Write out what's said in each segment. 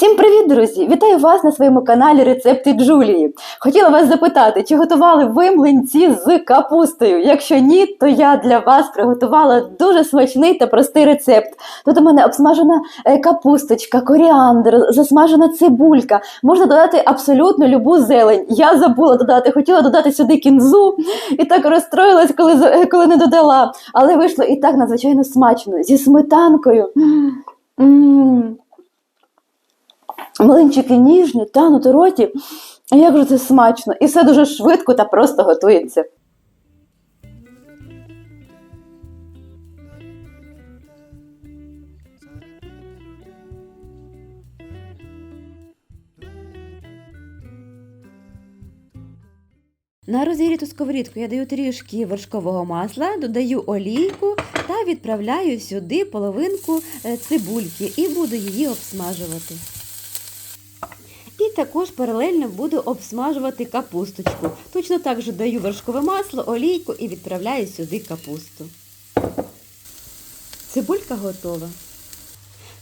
Всім привіт, друзі! Вітаю вас на своєму каналі Рецепти Джулії. Хотіла вас запитати, чи готували ви млинці з капустою? Якщо ні, то я для вас приготувала дуже смачний та простий рецепт. Тут у мене обсмажена е, капусточка, коріандр, засмажена цибулька. Можна додати абсолютно любу зелень. Я забула додати, хотіла додати сюди кінзу і так розстроїлась, коли, е, коли не додала. Але вийшло і так надзвичайно смачно зі сметанкою. М. Млинчики ніжні, тануть у роті. Як же це смачно! І все дуже швидко та просто готується. На розігріту сковорідку я даю трішки вершкового масла, додаю олійку та відправляю сюди половинку е, цибульки і буду її обсмажувати. Також паралельно буду обсмажувати капусточку. Точно так же даю вершкове масло, олійку і відправляю сюди капусту. Цибулька готова.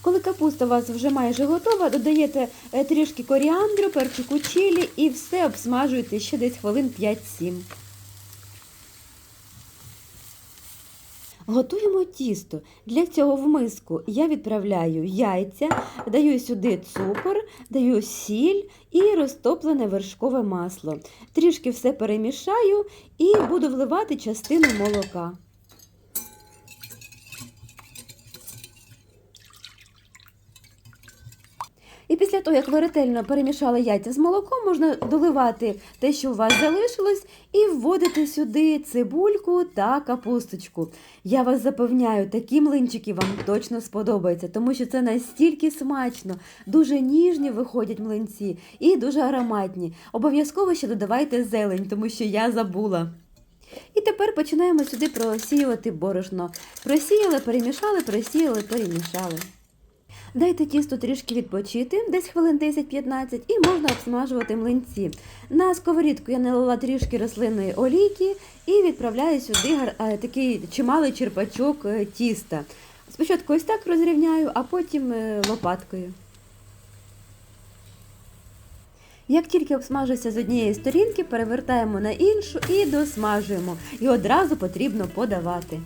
Коли капуста у вас вже майже готова, додаєте е, трішки коріандру, перчику чилі і все обсмажуєте ще десь хвилин 5-7. Готуємо тісто. Для цього в миску я відправляю яйця, даю сюди цукор, даю сіль і розтоплене вершкове масло. Трішки все перемішаю і буду вливати частину молока. І після того, як ви ретельно перемішали яйця з молоком, можна доливати те, що у вас залишилось, і вводити сюди цибульку та капусточку. Я вас запевняю, такі млинчики вам точно сподобаються, тому що це настільки смачно, дуже ніжні виходять млинці і дуже ароматні. Обов'язково ще додавайте зелень, тому що я забула. І тепер починаємо сюди просіювати борошно. Просіяли, перемішали, просіяли, перемішали. Дайте тісто трішки відпочити, десь хвилин 10-15, і можна обсмажувати млинці. На сковорідку я налила трішки рослинної олійки і відправляю сюди е, такий чималий черпачок е, тіста. Спочатку ось так розрівняю, а потім е, лопаткою. Як тільки обсмажується з однієї сторінки, перевертаємо на іншу і досмажуємо. І одразу потрібно подавати.